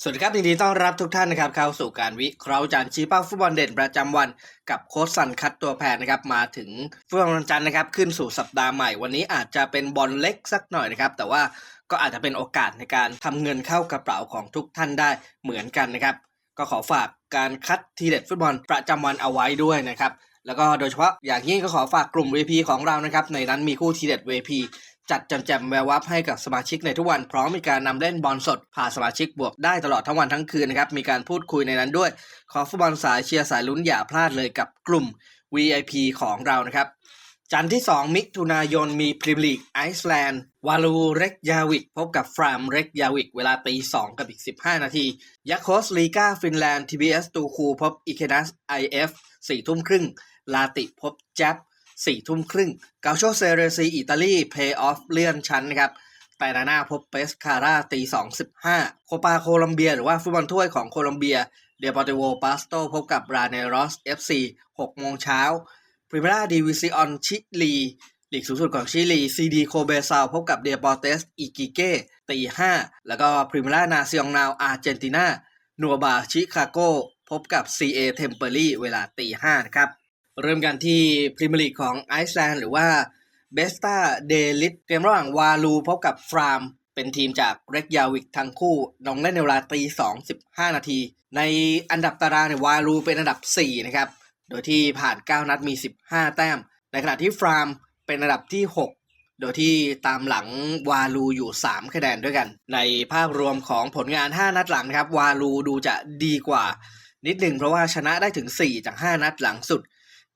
สวัสดีครับยินดีต้อนรับทุกท่านนะครับเข้าสู่การวิเคราะห์จานชี้เป้าฟุตบอลเด่นประจำวันกับโค้ชสันคัดตัวแพรนะครับมาถึงฟุตบอลวันจันทร์นะครับขึ้นสู่สัปดาห์ใหม่วันนี้อาจจะเป็นบอลเล็กสักหน่อยนะครับแต่ว่าก็อาจจะเป็นโอกาสในการทำเงินเข้ากระเป๋าของทุกท่านได้เหมือนกันนะครับก็ขอฝากการคัดทีเด็ดฟุตบอลประจำวันเอาไว้ด้วยนะครับแล้วก็โดยเฉพาะอย่างยิ่งก็ขอฝากกลุ่ม VP ของเรานะครับในนั้นมีคู่ทีเด็ด VP จัดจำแจมแวววับให้กับสมาชิกในทุกวัน พร้อมมีการนำเล่นบอลสดพาสมาชิกบวกได้ตลอดทั้งวันทั้งคืนนะครับ มีการพูดคุยในนั้นด้วย ขอฟุตบอลสายเชียร์สายลุ้นอย่าพลาดเลยกับกลุ่ม VIP ของเรานะครับจันทร์ที่ 2 มิถุนายนมีพรีเมียร์ลีกไอซ์แลนด์วาลูเรกยาวิกพบกับฟรามเรกยาวิกเวลาตี 2 กับอีก 15 นาทียัคโคสลีกาฟินแลนด์ TBS ตูคูพบอิเคนัส IF 4ทุ่มครึ่ง ลาติพบแจ๊บ สี่ทุ่มครึ่งเกาโชเซเรซีอิตาลีเพย์ออฟเลื่อนชั้นนะครับไตราหน้าพบเปสคาร่าตีสองสิบห้าโคปาโคลัมเบีย หรือว่าฟุตบอลถ้วยของโคลัมเบีย เดปอร์ติโวปาสโตพบกับราเนรอสเอฟซีหกโมงเช้าพรีเมียร์ดิวิซิออนชิลีลีกสูงสุดของชิลีซีดีโคเบซาวพบกับเดปอร์เตสอิกิเก้ตีห้าแล้วก็พรีเมียร์นาซิองนาวอาร์เจนตินานัวบาชิคาโกพบกับ CA เทมเปอรี่เวลาตีห้านะครับ เริ่มกันที่พรีเมียร์ลีกของไอซ์แลนด์หรือว่าเบสตาเดลิทเกมระหว่างวาลูพบกับฟรามเป็นทีมจากเรกยาวิกทั้งคู่ลงเล่นในเวลาตีสองสิบห้านาที ในอันดับตารางเนี่ยวาลูเป็นอันดับ 4 นะครับ โดยที่ผ่าน 9 นัดมี 15 แต้ม ในขณะที่ฟรามเป็นอันดับที่ 6 โดยที่ตามหลังวาลูอยู่ 3 คะแนนด้วยกัน ในภาพรวมของผลงาน 5 นัดหลังนะครับ วาลูดูจะดีกว่านิดหนึ่งเพราะว่าชนะได้ถึง 4 จาก 5 นัดหลังสุด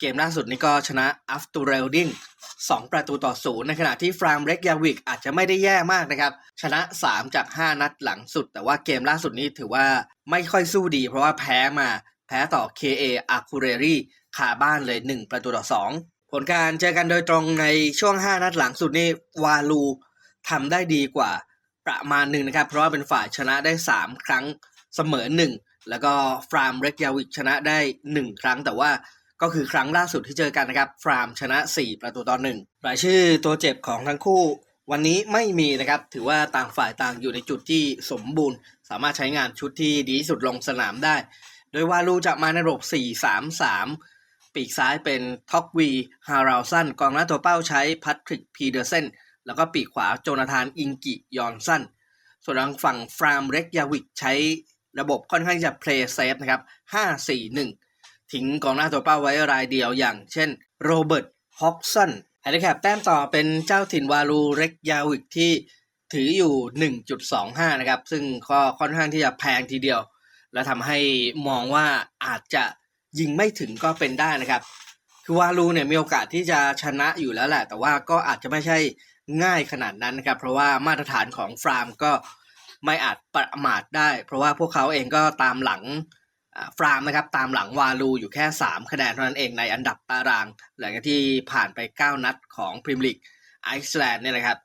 เกมล่าสุดนี้ก็ชนะอัฟตูเรลดิง2 ประตูต่อศูนย์ในขณะที่ฟรามเรกยาวิกอาจจะไม่ได้แย่มากนะครับ ชนะ 3 จาก 5 นัดหลังสุด แต่ว่าเกมล่าสุดนี้ถือว่าไม่ค่อยสู้ดี เพราะว่าแพ้มาแพ้ต่อ KA a c u r e r i คาบ้านเลย 1 ประตูต่อ 2 ผลการเจอกันโดยตรงในช่วง 5 นัดหลังสุดนี่วาลูทำได้ดีกว่าประมาณหนึ่งนะครับ เพราะว่าเป็นฝ่ายชนะได้ 3 ครั้งเสมอ 1 แล้วก็ฟรามเรกยาวิกชนะได้ 1 ครั้งแต่ว่า ก็คือครั้งล่าสุดที่เจอกันนะครับฟรามชนะ 4 ประตูต่อหนึ่งรายชื่อตัวเจ็บของทั้งคู่ วันนี้ไม่มีนะครับ ถือว่าต่างฝ่ายต่างอยู่ในจุดที่สมบูรณ์ สามารถใช้งานชุดที่ดีที่สุดลงสนามได้ โดยวาลูจะมาในระบบ 4-3-3 ปีกซ้ายเป็นท็อกวีฮาราวสันกองหน้าตัวเป้าใช้พัทริกพีเดอร์เซนแล้วก็ปีกขวาโจนาธานอิงกิยอนสันส่วนทางฝั่งฟรามเร็กยาวิกใช้ระบบค่อนข้างจะเพลย์เซฟนะครับ 5-4-1 ทิ้งกองหน้าตัวเป้าไว้รายเดียวอย่างเช่นโรเบิร์ตฮอกสันแฮนดิแคปแต้มต่อเป็นเจ้าถิ่นวาลูเร็กยาวิกที่ถืออยู่ 1.25 นะครับ ซึ่งก็ค่อนข้างที่จะแพงทีเดียว และทำให้มองว่าอาจจะยิงไม่ถึงก็เป็นได้นะครับ คือวาลูเนี่ยมีโอกาสที่จะชนะอยู่แล้วแหละ แต่ว่าก็อาจจะไม่ใช่ง่ายขนาดนั้นนะครับ เพราะว่ามาตรฐานของฟรามก็ไม่อาจประมาทได้ เพราะว่าพวกเขาเองก็ตามหลัง ฟรามนะครับตามหลังวาลูอยู่แค่ 3 คะแนนเท่านั้นเองในอันดับตาราง หลังจากที่ผ่านไป 9 นัดของพรีเมียร์ลีกไอซ์แลนด์เนี่ยนะครับ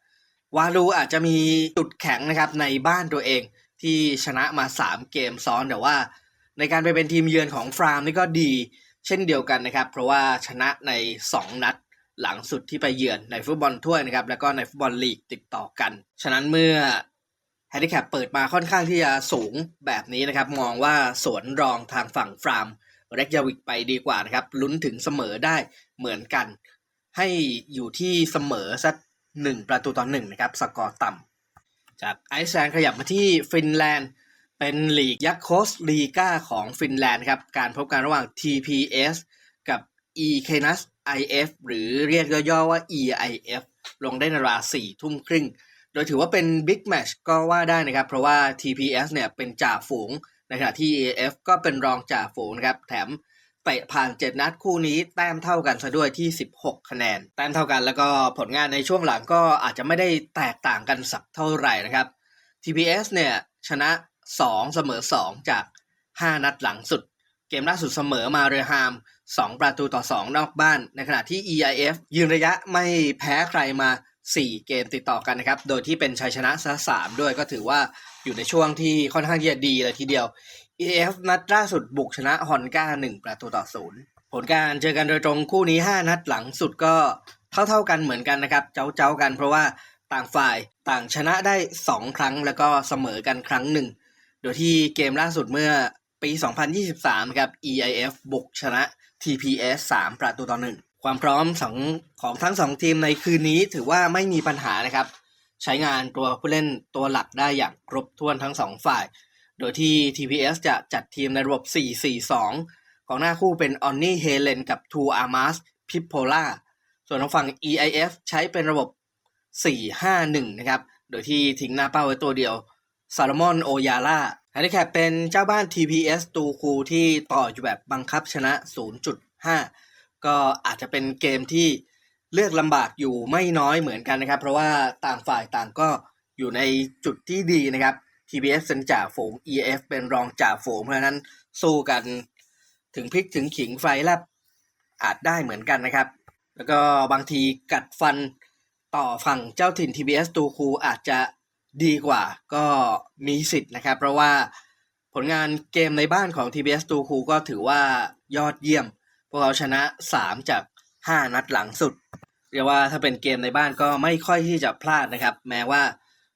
วาลูอาจจะมีจุดแข็งนะครับในบ้านตัวเองที่ชนะมา 3 เกมซ้อนแต่ว่า ในการไปเป็นทีมเยือนของฟรามนี่ก็ดีเช่นเดียวกันนะครับ เพราะว่าชนะใน 2 นัดหลังสุดที่ไปเยือนในฟุตบอลถ้วยนะครับแล้วก็ในฟุตบอลลีกติดต่อกัน ฉะนั้นเมื่อ แฮนดิแคปเปิดมาค่อนข้างที่จะสูงแบบนี้นะครับ มองว่าสวนรองทางฝั่งฟรามเรกยาวิกไปดีกว่านะครับลุ้นถึงเสมอได้เหมือนกัน ให้อยู่ที่เสมอสักหนึ่งประตูต่อหนึ่งนะครับสกอร์ต่ำจากไอซ์แลนด์ขยับมาที่ฟินแลนด์เป็นลีกยักษ์โคสลีกาของฟินแลนด์ครับการพบกันระหว่าง TPS กับ e k n a s IF หรือเรียกย่อๆว่า EIF ลงได้ในเวลา4ทุ่มครึ่ง โดยถือว่าเป็นบิ๊กแมชก็ว่าได้นะครับ เพราะว่า TPS เนี่ยเป็นจ่าฝูงในขณะที่ EIF ก็เป็นรองจ่าฝูงนะครับ แถมเตะผ่าน 7 นัดคู่นี้แต้มเท่ากันซะด้วยที่ 16 คะแนน แต้มเท่ากันแล้วก็ผลงานในช่วงหลังก็อาจจะไม่ได้แตกต่างกันสักเท่าไหร่นะครับ TPS เนี่ยชนะ 2 เสมอ 2 จาก 5 นัดหลังสุด เกมล่าสุดเสมอมาเรฮาม 2 ประตูต่อ 2 นอกบ้าน ในขณะที่ EIF ยืนระยะไม่แพ้ใครมา 4 เกมติดต่อกันนะครับ โดยที่เป็นชัยชนะซะ3ด้วยก็ถือว่าอยู่ในช่วงที่ค่อนข้างที่จะดีเลยทีเดียว EF นัดล่าสุดบุกชนะฮอนก้า1ประตูต่อ0ผลการเจอกันโดยตรงคู่นี้ 5 นัดหลังสุดก็เท่าๆกันเหมือนกันนะครับ เจ้าๆกันเพราะว่าต่างฝ่ายต่างชนะได้ 2 ครั้งแล้วก็เสมอกันครั้งหนึ่ง โดยที่เกมล่าสุดเมื่อปี 2023 ครับ EIF บุกชนะ TPS 3 ประตูต่อหนึ่ง ความพร้อมของของทั้งสองทีมในคืนนี้ถือว่าไม่มีปัญหานะครับ ใช้งานตัวผู้เล่นตัวหลักได้อย่างครบถ้วนทั้งสองฝ่าย โดยที่ TPS จะจัดทีมในระบบ 4-4-2 ของหน้าคู่เป็นออนนี่เฮเลนกับทูอาร์มาสพิโพล่าส่วนทางฝั่ง EIF ใช้เป็นระบบ 4-5-1 นะครับ โดยที่ทิ้งหน้าเป้าไว้ตัวเดียวซาลมอนโอยาล่าแฮนดิแคปเป็นเจ้าบ้าน TPS ตูคูที่ต่ออยู่แบบบังคับชนะ 0.5 ก็อาจจะเป็นเกมที่เลือกลำบากอยู่ไม่น้อยเหมือนกันนะครับ เพราะว่าต่างฝ่ายต่างก็อยู่ในจุดที่ดีนะครับ TPS เป็นจ่าฝูง EF เป็นรองจ่าฝูง เพราะฉะนั้นสู้กันถึงพลิกถึงขิงไฟแลบอาจได้เหมือนกันนะครับ แล้วก็บางทีกัดฟันต่อฝั่งเจ้าถิ่น TBS ตูคูอาจจะดีกว่าก็มีสิทธิ์นะครับ เพราะว่าผลงานเกมในบ้านของ TBS ตูคูก็ถือว่ายอดเยี่ยม พวกเขาชนะ 3 จาก 5 นัดหลังสุด เรียกว่าถ้าเป็นเกมในบ้านก็ไม่ค่อยที่จะพลาดนะครับ แม้ว่า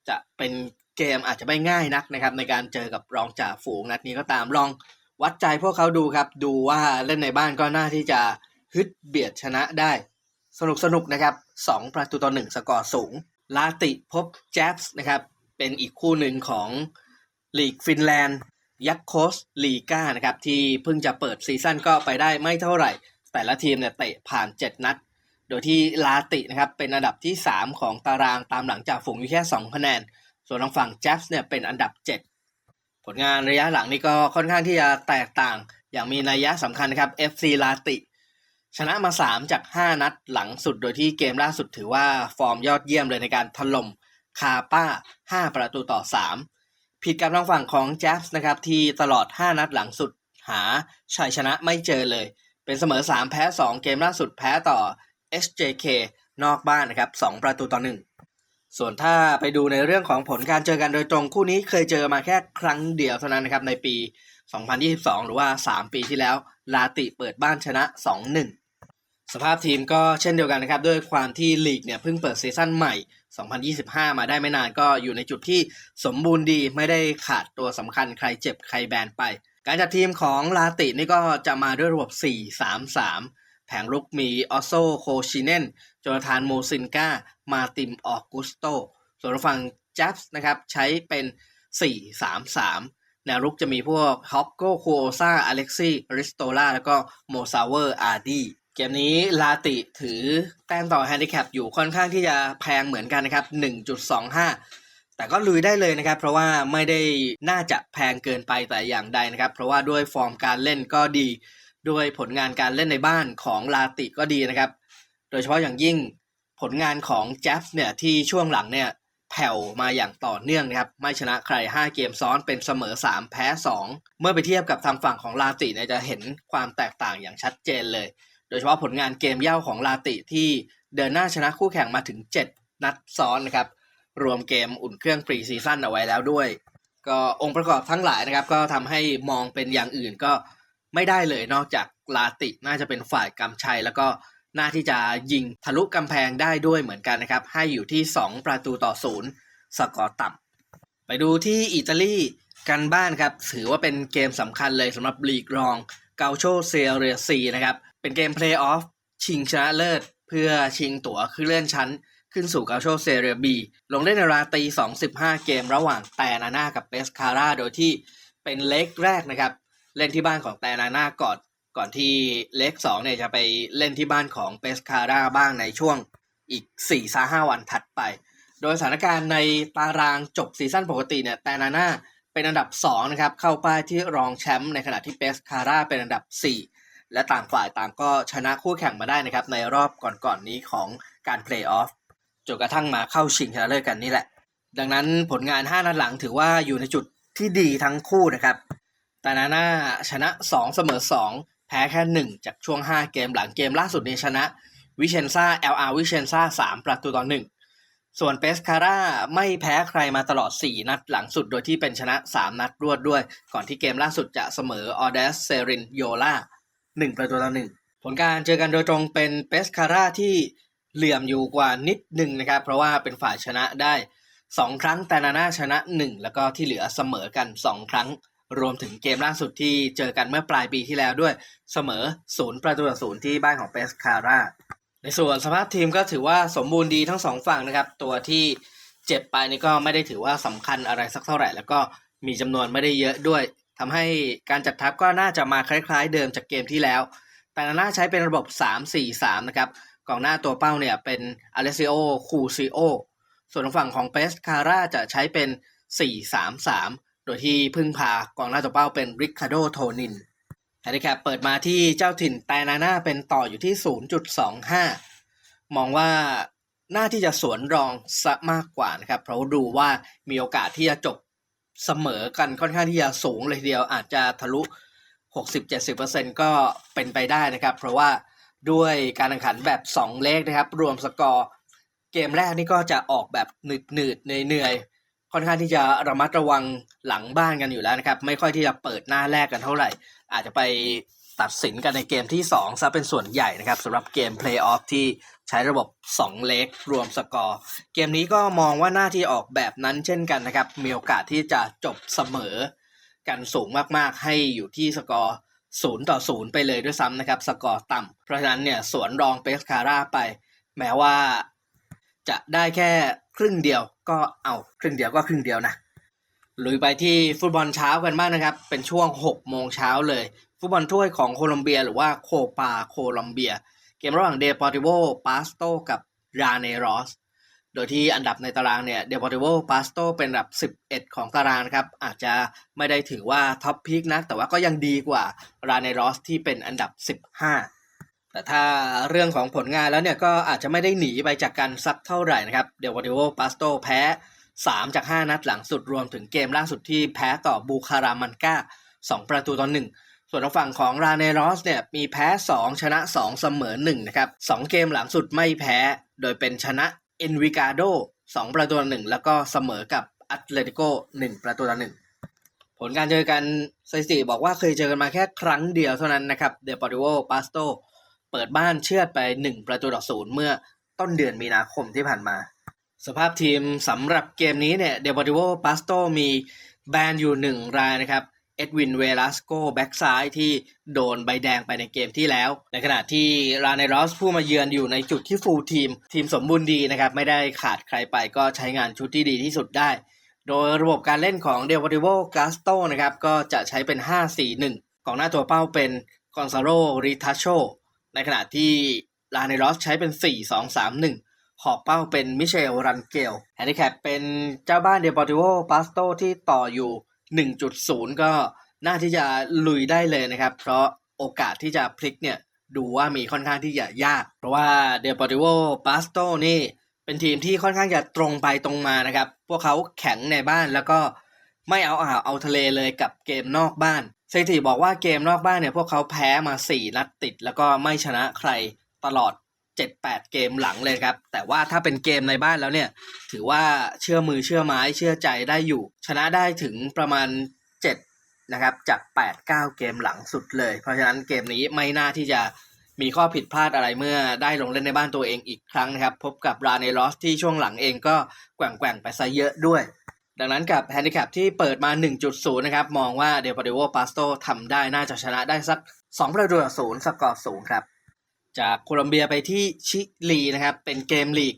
จะเป็นเกมอาจจะไม่ง่ายนักนะครับ ในการเจอกับรองจ่าฝูงนัดนี้ก็ตามลองวัดใจพวกเขาดูครับ ดูว่าเล่นในบ้านก็น่าที่จะฮึดเบียดชนะได้ สนุกสนุกนะครับ 2 ประตูต่อ1สกอร์สูง ลาติพบแจ๊บส์นะครับ เป็นอีกคู่หนึ่งของลีกฟินแลนด์ ยักษ์โคสลีกานะครับที่เพิ่งจะเปิดซีซั่นก็ไปได้ไม่เท่าไหร่ แต่ละทีมเนี่ยเตะผ่าน 7 นัด โดยที่ลาตินะครับเป็นอันดับที่ 3 ของตารางตามหลังจากฝูงอยู่แค่ 2 คะแนน ส่วนทางฝั่งแจ๊บส์เนี่ยเป็นอันดับ 7 ผลงานระยะหลังนี่ก็ค่อนข้างที่จะแตกต่าง อย่างมีนัยยะสำคัญนะครับ FC ลาติ ชนะมา 3 จาก 5 นัดหลังสุด โดยที่เกมล่าสุดถือว่าฟอร์มยอดเยี่ยมเลยในการถล่มคาป้า 5 ประตูต่อ 3 ผิดกับทางฝั่งของแจ๊สนะครับที่ตลอด 5 นัดหลังสุดหาชัยชนะไม่เจอเลย เป็นเสมอ 3 แพ้ 2 เกมล่าสุดแพ้ต่อ SJK นอกบ้านนะครับ2ประตูต่อ 1 ส่วนถ้าไปดูในเรื่องของผลการเจอกันโดยตรงคู่นี้เคยเจอมาแค่ครั้งเดียวเท่านั้นนะครับในปี 2022 หรือว่า 3 ปีที่แล้ว ลาติเปิดบ้านชนะ 2-1 สภาพทีมก็เช่นเดียวกันนะครับ ด้วยความที่ลีกเนี่ยเพิ่งเปิดซีซั่นใหม่ 2025 มาได้ไม่นานก็อยู่ในจุดที่สมบูรณ์ดีไม่ได้ขาดตัวสำคัญใครเจ็บใครแบนไป การจัดทีมของลาตินี่ก็จะมาด้วยระบบ 4-3-3 แผงรุกมีออโซโคชิเนนโจนาธานโมซินกามาติมออกุสโต ส่วนฝั่งแจ๊บส์นะครับใช้เป็น 4-3-3แนวรุกจะมีพวกฮอกโกคูโอซาอเล็กซี่ริสโตล่าแล้วก็โมซาเวอร์อาร์ดี เกมนี้ลาติถือแต้มต่อแฮนดิแคปอยู่ค่อนข้างที่จะแพงเหมือนกันนะครับ 1.25 แต่ก็ลุยได้เลยนะครับ เพราะว่าไม่ได้น่าจะแพงเกินไปแต่อย่างใดนะครับ เพราะว่าด้วยฟอร์มการเล่นก็ดี ด้วยผลงานการเล่นในบ้านของลาติก็ดีนะครับ โดยเฉพาะอย่างยิ่งผลงานของแจ๊บเนี่ยที่ช่วงหลังเนี่ยแผ่วมาอย่างต่อเนื่องนะครับ ไม่ชนะใคร 5 เกมซ้อนเป็นเสมอ 3 แพ้ 2 เมื่อไปเทียบกับทางฝั่งของลาติเนี่ยจะเห็นความแตกต่างอย่างชัดเจนเลย โดยเฉพาะผลงานเกมเย่าของลาติที่เดินหน้าชนะคู่แข่งมาถึง 7 นัดซ้อนนะครับ รวมเกมอุ่นเครื่องปรีซีซั่นเอาไว้แล้วด้วย ก็องค์ประกอบทั้งหลายนะครับ ก็ทำให้มองเป็นอย่างอื่นก็ไม่ได้เลยนอกจากลาติน่าจะเป็นฝ่ายกำชัย แล้วก็น่าที่จะยิงทะลุกำแพงได้ด้วยเหมือนกันนะครับ ให้อยู่ที่ 2 ประตูต่อศูนย์สกอร์ต่ำไปดูที่อิตาลีกันบ้านครับ ถือว่าเป็นเกมสำคัญเลยสำหรับลีกรองเกาโชเซเรียซีนะครับ เป็นเกมเพลย์ออฟชิงชนะเลิศ เพื่อชิงตั๋วขึ้นเลื่อนชั้น ขึ้นสู่เกาโชเซเรียบี ลงเล่นในราตี2-15 เกมระหว่างแตนาน่ากับเปสคาร่าโดยที่เป็นเล็กแรกนะครับ เล่นที่บ้านของแตนาน่าก่อนก่อนที่เล็ก2เนี่ยจะไปเล่นที่บ้านของเปสคาร่าบ้างในช่วงอีก4-5วันถัดไป โดยสถานการณ์ในตารางจบซีซั่นปกติเนี่ยแตนาน่าเป็นอันดับ2นะครับเข้าป้ายที่รองแชมป์ในขณะที่เปสคาร่าเป็นอันดับ 4 และต่างฝ่ายต่างก็ชนะคู่แข่งมาได้นะครับ ในรอบก่อนๆนนี้ของการเพลย์ออฟจนกระทั่งมาเข้าชิงชนะเลิศกันนี่แหละ ดังนั้นผลงาน 5 นัดหลังถือว่าอยู่ในจุดที่ดีทั้งคู่นะครับแต่นาน่าชนะ 2 เสมอ 2 แพ้แค่ 1 จากช่วง 5 เกมหลังเกมล่าสุดนี้ชนะวิเชนซา LR วิเชนซา3 ประตูต่อ 1 ส่วนเปสคาร่าไม่แพ้ใครมาตลอด 4 นัดหลังสุดโดยที่เป็นชนะ 3 นัดรวดด้วย ก่อนที่เกมล่าสุดจะเสมอออเดสเซรินโยล่า 1ประตูต่อ1ผลการเจอกันโดยตรงเป็นเปสคาร่าที่เหลี่ยมอยู่กว่านิดหนึ่งนะครับ เพราะว่าเป็นฝ่ายชนะได้2ครั้งแต่นาน่าชนะ1แล้วก็ที่เหลือเสมอกัน2ครั้ง รวมถึงเกมล่าสุดที่เจอกันเมื่อปลายปีที่แล้วด้วยเสมอศูนย์ประตูต่อศูนย์ที่บ้านของเปสคาร่าในส่วนสภาพทีมก็ถือว่าสมบูรณ์ดีทั้งสองฝั่งนะครับ ตัวที่เจ็บไปนี่ก็ไม่ได้ถือว่าสำคัญอะไรสักเท่าไหร่ แล้วก็มีจำนวนไม่ได้เยอะด้วย ทำให้การจัดทัพก็น่าจะมาคล้ายๆ เดิมจากเกมที่แล้ว แต่น่าใช้เป็นระบบ 3-4-3 นะครับกองหน้าตัวเป้าเนี่ยเป็นอเลซิโอคูซิโอ ส่วนฝั่งของเปสคาร่าจะใช้เป็น 4-3-3 โดยที่พึ่งพากองหน้าตัวเป้าเป็นริคาโดโทนินแฮนดิแคปเปิดมาที่เจ้าถิ่นแตนาน่าเป็นต่ออยู่ที่ 0.25 มองว่าน่าที่จะสวนรองซะมากกว่านะครับ เพราะดูว่ามีโอกาสที่จะจบ เสมอกันค่อนข้างที่จะสูงเลยทีเดียวอาจจะทะลุ 60-70%ก็เป็นไปได้นะครับ เพราะว่าด้วยการแข่งขันแบบ 2 เลขนะครับ รวมสกอร์ เกมแรกนี่ก็จะออกแบบหนืดหนืดๆเหนื่อยๆค่อนข้างที่จะระมัดระวังหลังบ้านกันอยู่แล้วนะครับ ไม่ค่อยที่จะเปิดหน้าแรกกันเท่าไหร่ อาจจะไปตัดสินกันในเกมที่2ซะเป็นส่วนใหญ่นะครับสำหรับเกมเพลย์ออฟที่ ใช้ระบบ 2 เลกรวมสกอร์ เกมนี้ก็มองว่าหน้าที่ออกแบบนั้นเช่นกันนะครับ มีโอกาสที่จะจบเสมอกันสูงมากๆ ให้อยู่ที่สกอร์ศูนย์ต่อศูนย์ไปเลยด้วยซ้ำนะครับ สกอร์ต่ำเพราะฉะนั้นเนี่ยสวนรองเปสคาร่าไป แม้ว่าจะได้แค่ครึ่งเดียวก็เอาครึ่งเดียวก็ครึ่งเดียวนะลุยไปที่ฟุตบอลเช้ากันบ้างนะครับ เป็นช่วง6โมงเช้าเลย ฟุตบอลถ้วยของโคลอมเบียหรือว่าโคปาโคลอมเบีย เกมระหว่างเดปอร์ติโวปาสโตกับราเนรอสโดยที่อันดับในตารางเนี่ยเดปอร์ติโวปาสโตเป็นอันดับ 11 ของตารางนะครับ อาจจะไม่ได้ถือว่าท็อปพิกนะแต่ว่าก็ยังดีกว่าราเนรอสที่เป็นอันดับ 15แต่ถ้าเรื่องของผลงานแล้วเนี่ยก็อาจจะไม่ได้หนีไปจากกันสักเท่าไหร่นะครับ เดลวอติโวปาสโตแพ้ 3 จาก 5 นัดหลังสุดรวมถึงเกมล่าสุดที่แพ้ต่อบูคารามันกา2 ประตูต่อ1 ส่วนทางฝั่งของราเนรอสเนี่ยมีแพ้ 2 ชนะ 2 เสมอ1นะครับ2เกมหลังสุดไม่แพ้ โดยเป็นชนะเอ็นวิกาโด2ประตูต่อ1แล้วก็เสมอกับอัตเลติโก1ประตูต่อ1ผลการเจอกันสถิติบอกว่าเคยเจอกันมาแค่ครั้งเดียวเท่านั้นนะครับเดปอร์ติโวปาสโตเปิดบ้านเชือดไป 1 ประตูต่อศูนย์เมื่อต้นเดือนมีนาคมที่ผ่านมา สภาพทีมสำหรับเกมนี้เนี่ยเดปอร์ติโวปาสโตมีแบนอยู่ 1 รายนะครับ เอ็ดวินเวลาสโกแบ็กซ้ายที่โดนใบแดงไปในเกมที่แล้ว ในขณะที่ราเนรอสผู้มาเยือนอยู่ในจุดที่ฟูลทีม ทีมสมบูรณ์ดีนะครับ ไม่ได้ขาดใครไปก็ใช้งานชุดที่ดีที่สุดได้ โดยระบบการเล่นของเด p อ r ติโวกาสโตนะครับ ก็จะใช้เป็น 5-4-1กองหน้าตัวเป้าเป็นกอนซาโ o ริทัชโชในขณะที่ลาเนรอสใช้เป็น 4-2-3-1หอบเป้าเป็นมิเชลรันเกลแฮนดิแคปเป็นเจ้าบ้านเด p อติโวปาสโตที่ต่ออยู่ 1.0 ก็น่าที่จะลุยได้เลยนะครับ เพราะโอกาสที่จะพลิกเนี่ยดูว่ามีค่อนข้างที่จะยาก เพราะว่าเด p อ r ติโวปาสโตนี่เป็นทีมที่ค่อนข้างจะตรงไปตรงมานะครับ พวกเขาแข็งในบ้านแล้วก็ไม่เอาอ่าวเอาทะเลเลยกับเกมนอกบ้านสถิติบอกว่าเกมนอกบ้านเนี่ยพวกเขาแพ้มา 4 นัดติด แล้วก็ไม่ชนะใครตลอด 7-8เกมหลังเลยครับ แต่ว่าถ้าเป็นเกมในบ้านแล้วเนี่ย ถือว่าเชื่อมือเชื่อไม้เชื่อใจได้อยู่ ชนะได้ถึงประมาณ7นะครับจาก8-9เก้าเกมหลังสุดเลย เพราะฉะนั้นเกมนี้ไม่น่าที่จะมีข้อผิดพลาดอะไรเมื่อได้ลงเล่นในบ้านตัวเองอีกครั้งนะครับ พบกับราเนลอสที่ช่วงหลังเองก็แกว่งๆไปซะเยอะด้วยดังนั้นกับแฮนดิแคปที่เปิดมา 1.0 นะครับ มองว่าเดลปาริโวปาสโตทำได้น่าจะชนะได้สัก 2 ประตูต่อศูนย์สกอร์สูงครับ จากโคลอมเบียไปที่ชิลีนะครับ เป็นเกมลีก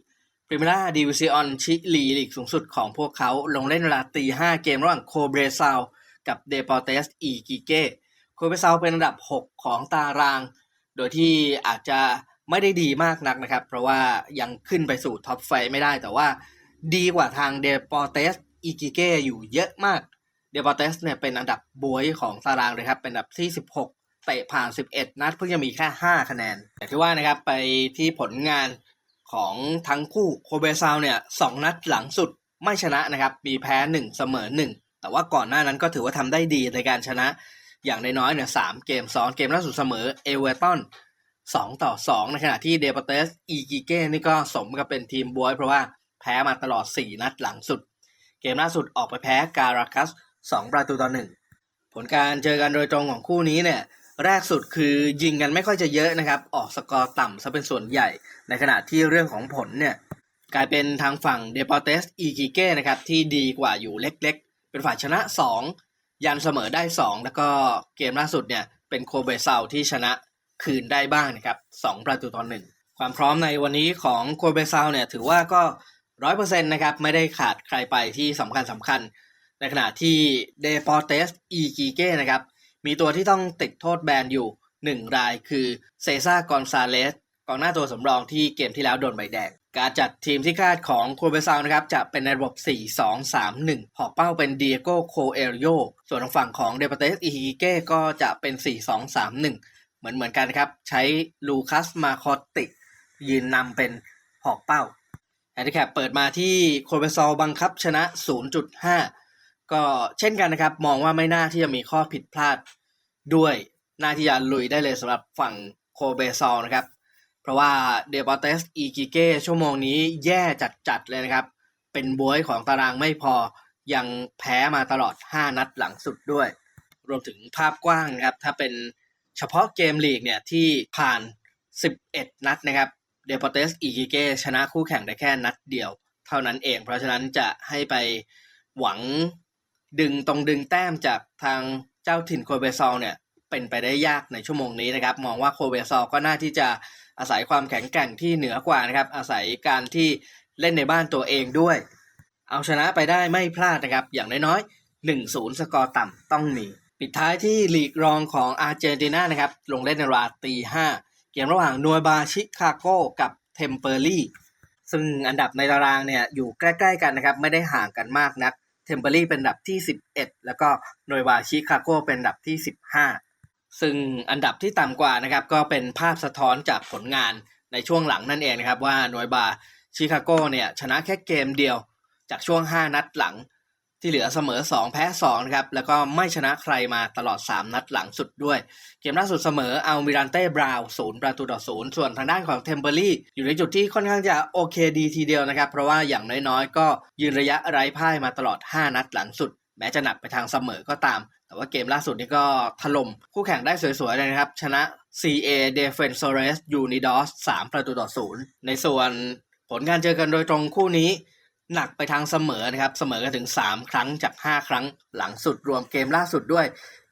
พรีเมียร์ดิวิซิออนชิลีลีกสูงสุดของพวกเขาลงเล่นเวลาตี5เกมระหว่างโคเบรซาวกับเดปอร์เตสอีกิเกโคเบรซาวเป็นอันดับ 6 ของตาราง โดยที่อาจจะไม่ได้ดีมากนักนะครับ เพราะว่ายังขึ้นไปสู่ท็อปไฟไม่ได้แต่ว่าดีกว่าทางเดปอร์เตสอีกิเกอยู่เยอะมาก เดปอร์เตสเนี่ยเป็นอันดับบวยของตารางเลยครับ เป็นอันดับที่ 16 เตะผ่าน 11 นัดเพิ่งจะมีแค่ 5 คะแนนแต่ที่ว่านะครับไปที่ผลงานของทั้งคู่โคเบซาวเนี่ยสองนัดหลังสุดไม่ชนะนะครับ มีแพ้ 1 เสมอ 1 แต่ว่าก่อนหน้านั้นก็ถือว่าทำได้ดีในการชนะอย่างน้อยๆเนี่ยสามเกมซ้อนเกมล่าสุดเสมอเอเวอร์ตันสองต่อสองในขณะที่เดปเตสอีกิเก้นี่ก็สมกับเป็นทีมบวยเพราะว่าแพ้มาตลอด 4 นัดหลังสุด เกมล่าสุดออกไปแพ้การาคัส 2 ประตูต่อหนึ่งผลการเจอกันโดยตรงของคู่นี้เนี่ย แรกสุดคือยิงกันไม่ค่อยจะเยอะนะครับ ออกสกอร์ต่ำซะเป็นส่วนใหญ่ ในขณะที่เรื่องของผลเนี่ยกลายเป็นทางฝั่งเดปอเตสอีกิเก้นะครับที่ดีกว่าอยู่เล็กๆ เป็นฝ่ายชนะ 2 ยันเสมอได้ 2 แล้วก็เกมล่าสุดเนี่ยเป็นโคเบเซาที่ชนะคืนได้บ้างนะครับ2ประตูต่อหนึ่งความพร้อมในวันนี้ของโคเบเซาเนี่ยถือว่าก็ร้อยเปอร์เซ็นต์นะครับไม่ได้ขาดใครไปที่สำคัญสำคัญ ในขณะที่เดปอเตสอีกิเก้นะครับ มีตัวที่ต้องติดโทษแบนอยู่หนึ่งรายคือเซซ่ากอนซาเลสกองหน้าตัวสำรองที่เกมที่แล้วโดนใบแดง การจัดทีมที่คาดของโคเบซาวนะครับ จะเป็นในระบบ 4-2-3-1 หอกเป้าเป็นเดียโกโคเอลโย ส่วนทางฝั่งของเดปเตสอีฮิเก้ก็จะเป็น 4-2-3-1 เหมือนเหมือนกันครับ ใช้ลูคัสมาคอติยืนนำเป็นหอกเป้าแฮนดิแคปเปิดมาที่โคเบซอลบังคับชนะ 0.5 ก็เช่นกันนะครับ มองว่าไม่น่าที่จะมีข้อผิดพลาดด้วยน่าที่จะลุยได้เลยสำหรับฝั่งโคเบซอลนะครับ เพราะว่าเดปอเตสอีกิเก้ชั่วโมงนี้แย่จัดๆเลยนะครับ เป็นบวยของตารางไม่พอยังแพ้มาตลอด 5 นัดหลังสุดด้วย รวมถึงภาพกว้างนะครับ ถ้าเป็นเฉพาะเกมลีกเนี่ยที่ผ่าน 11 นัดนะครับ เดปอเตสอีกิเก้ชนะคู่แข่งได้แค่นัดเดียว เท่านั้นเอง เพราะฉะนั้นจะให้ไปหวัง ดึงตรงดึงแต้มจากทางเจ้าถิ่นโคเบซอลเนี่ยเป็นไปได้ยากในชั่วโมงนี้นะครับ มองว่าโคเบซอลก็น่าที่จะอาศัยความแข็งแกร่งที่เหนือกว่านะครับ อาศัยการที่เล่นในบ้านตัวเองด้วย เอาชนะไปได้ไม่พลาดนะครับ อย่างน้อยๆ1-0 สกอร์ต่ำต้องมีปิดท้ายที่ลีกรองของอาร์เจนตินานะครับ ลงเล่นในเวลาตีห้าเกมระหว่างนัวบาชิคาโกกับเทมเปอร์ลี่ซึ่งอันดับในตารางเนี่ยอยู่ใกล้ ๆ กันนะครับ ไม่ได้ห่างกันมากนัก มเบอรี่เป็นอันดับที่ 11 แล้วก็โนยบาชิคาโกเป็นอันดับที่ 15 ซึ่งอันดับที่ต่ำกว่านะครับก็เป็นภาพสะท้อนจากผลงานในช่วงหลังนั่นเองนะครับว่าโนยบาชิคาโกเนี่ยชนะแค่เกมเดียวจากช่วง 5 นัดหลัง ที่เหลือเสมอ 2 แพ้2นะครับแล้วก็ไม่ชนะใครมาตลอด 3 นัดหลังสุดด้วย เกมล่าสุดเสมอเอามิรันเต้บราว์ศูนย์ประตูต่อศูนย์ส่วนทางด้านของเทมเบอรี่อยู่ในจุดที่ค่อนข้างจะโอเคดีทีเดียวนะครับ เพราะว่าอย่างน้อยๆ ก็ยืนระยะไร้พ่ายมาตลอด 5 นัดหลังสุด แม้จะหนักไปทางเสมอก็ตาม แต่ว่าเกมล่าสุดนี้ก็ถล่มคู่แข่งได้สวยๆเลยนะครับชนะ CA Defensores Unidos 3 ประตูต่อศูนย์ในส่วนผลการเจอกันโดยตรงคู่นี้ หนักไปทางเสมอนะครับ เสมอกันถึง 3 ครั้งจาก 5 ครั้งหลังสุดรวมเกมล่าสุดด้วย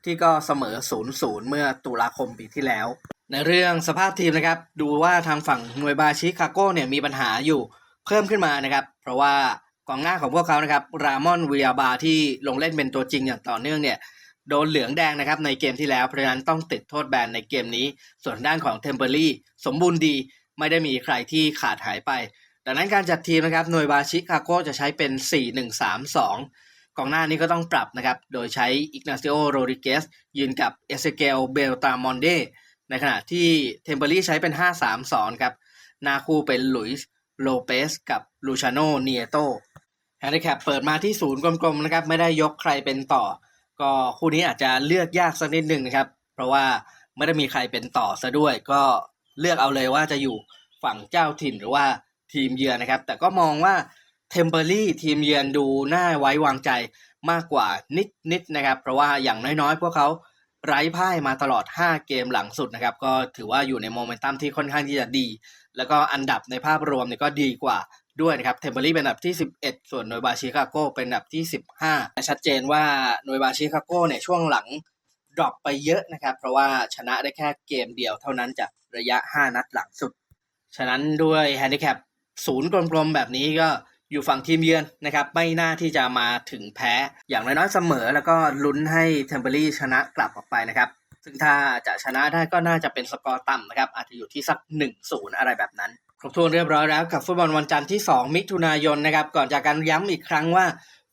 ที่ก็เสมอ 0-0 เมื่อตุลาคมปีที่แล้ว ในเรื่องสภาพทีมนะครับ ดูว่าทางฝั่งหน่วยบาชิคาโก้เนี่ยมีปัญหาอยู่เพิ่มขึ้นมานะครับ เพราะว่ากองหน้าของพวกเขานะครับ รามอนวิยาบาที่ลงเล่นเป็นตัวจริงอย่างต่อเนื่องเนี่ยโดนเหลืองแดงนะครับในเกมที่แล้วเพราะฉะนั้นต้องติดโทษแบนในเกมนี้ ส่วนด้านของเทมเบอรี่สมบูรณ์ดีไม่ได้มีใครที่ขาดหายไป ดังนั้นการจัดทีมนะครับหน่วยบาชิคาโกจะใช้เป็น 4-1-3-2 กองหน้านี้ก็ต้องปรับนะครับ โดยใช้อิกนาซิโอโรดิเกสยืนกับเอเซเกลเบลตามอนเดในขณะที่เทมเบอรี่ใช้เป็น 5-3-2 ครับนาคูเป็นหลุยส์โลเปสกับลูชาโนเนียโตแฮนดิแคปเปิดมาที่ศูนย์กลมๆนะครับ ไม่ได้ยกใครเป็นต่อ ก็คู่นี้อาจจะเลือกยากสักนิดหนึ่งนะครับ เพราะว่าไม่ได้มีใครเป็นต่อซะด้วย ก็เลือกเอาเลยว่าจะอยู่ฝั่งเจ้าถิ่นหรือว่า ทีมเยือนนะครับ แต่ก็มองว่าเทมเ r อรี่ทีมเยือนดูน่าไว้วางใจมากกว่านิดนิดนะครับ เพราะว่าอย่างน้อยๆ พวกเขาไร้พ่ายมาตลอด 5 เกมหลังสุดนะครับ ก็ถือว่าอยู่ในโมเมนตัมที่ค่อนข้างที่จะดี แล้วก็อันดับในภาพรวมเนี่ยก็ดีกว่าด้วยนะครับ เทมเ r อรี่เป็นอันดับที่ 11 ส่วนโนยบาชิคาโกเป็นอันดับที่ 15 ชัดเจนว่าโนยบาชิคาโกเนี่ยช่วงหลังดรอปไปเยอะนะครับ เพราะว่าชนะได้แค่เกมเดียวเท่านั้นจากระยะ 5 นัดหลังสุด ฉะนั้นด้วยแฮนดิแคป ศูนย์กลมๆแบบนี้ก็อยู่ฝั่งทีมเยือนนะครับ ไม่น่าที่จะมาถึงแพ้อย่างน้อยๆเสมอ แล้วก็ลุ้นให้เทมเบอรี่ชนะกลับออกไปนะครับซึ่งถ้าจะชนะได้ก็น่าจะเป็นสกอร์ต่ำนะครับ อาจจะอยู่ที่สัก 1-0 อะไรแบบนั้น ครบถ้วนเรียบร้อยแล้วกับฟุตบอลวันจันทร์ที่ 2 มิถุนายนนะครับ ก่อนจากการย้ำอีกครั้งว่า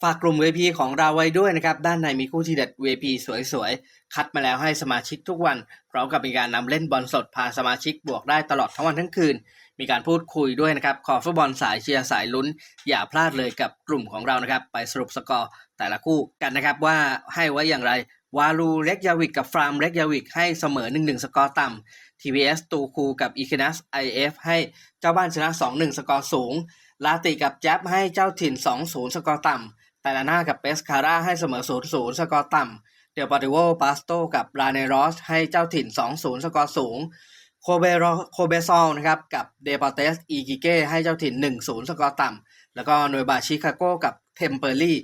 ฝากกลุ่ม VP ของเราไว้ด้วยนะครับ ด้านในมีคู่ทีเด็ด VP สวยๆ คัดมาแล้วให้สมาชิกทุกวันพร้อมกับมีการนำเล่นบอลสดพาสมาชิกบวกได้ตลอดทั้งวันทั้งคืน มีการพูดคุยด้วยนะครับ ขอฟุตบอลสายเชียร์สายลุ้น อย่าพลาดเลยกับกลุ่มของเรานะครับ ไปสรุปสกอร์แต่ละคู่กันนะครับว่าให้ไว้อย่างไรวาลูเล็กยาวิกกับฟรามเล็กยาวิกให้เสมอ 1-1 สกอร์ต่ำ TVS ตูคูกับอีคินัส IF ให้เจ้าบ้านชนะ 2-1 สกอร์สูง ลาติกับแจ๊บให้เจ้าถิ่น 2-0 สกอร์ต่ำ แต่ละหน้ากับเปสคาร่าให้เสมอ 0-0 สกอร์ต่ำ เดลปาติโวปาสโตกับลาเนรอสให้เจ้าถิ่น 2-0 สกอร์สูง โคเบโรโคเบซอลนะครับกับเดปอเตสอีกิเก้ให้เจ้าถิ่น 1-0 สกอร์ต่ำ แล้วก็โนยบาชิคาโกกับเทมเปอร์ลี่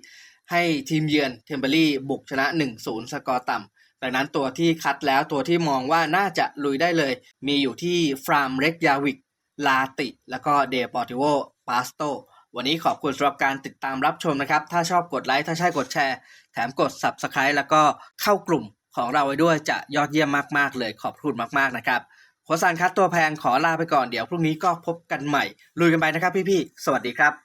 ให้ทีมเยือนเทมเปอร์ลี่บุกชนะ 1-0 สกอร์ต่ำดังนั้นตัวที่คัดแล้วตัวที่มองว่าน่าจะลุยได้เลย มีอยู่ที่ฟรามเรกยาวิกลาติ แล้วก็เดปอร์ติโวปาสโต วันนี้ขอบคุณสำหรับการติดตามรับชมนะครับ ถ้าชอบกดไลค์ ถ้าใช่กดแชร์ แถมกด Subscribe แล้วก็เข้ากลุ่มของเราไว้ด้วยจะยอดเยี่ยมมากๆ เลยขอบคุณมากๆนะครับโคชสันคัดตัวแพงขอลาไปก่อนเดี๋ยวพรุ่งนี้ก็พบกันใหม่ ลุยกันไปนะครับพี่ๆ สวัสดีครับ